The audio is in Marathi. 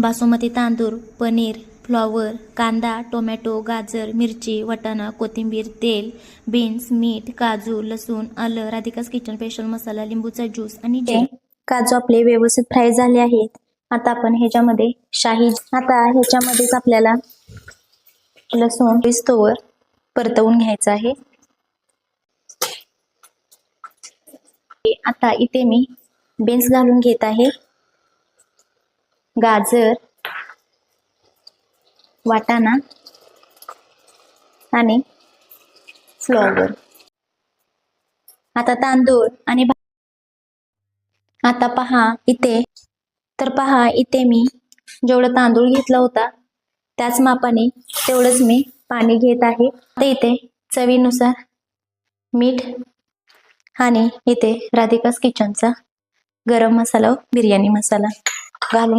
बासमती तांदूळ पनीर फ्लॉवर कांदा टोमॅटो गाजर मिरची वटाणा कोथिंबीर तेल बीन्स मीठ काजू लसूण आलं राधिकास किचन स्पेशल मसाला लिंबूचा ज्यूस आणि काजू आपले व्यवस्थित फ्राय झाले आहेत. आता आपण ह्याच्यामध्ये शाही आता ह्याच्यामध्येच आपल्याला लसूण पिस्तोवर परतवून घ्यायचं आहे. आता इथे मी बीन्स घालून घेत आहे. गाजर वाटाणा आणि फ्लॉवर. आता तांदूळ आणि आता पहा इथे तर पहा इथे मी जेवढं तांदूळ घेतला होता त्याच मापाने तेवढंच मी पाणी घेत आहे. आता इथे चवीनुसार मीठ आणि इथे राधिकास किचनचा गरम मसाला बिर्याणी मसाला घालून घे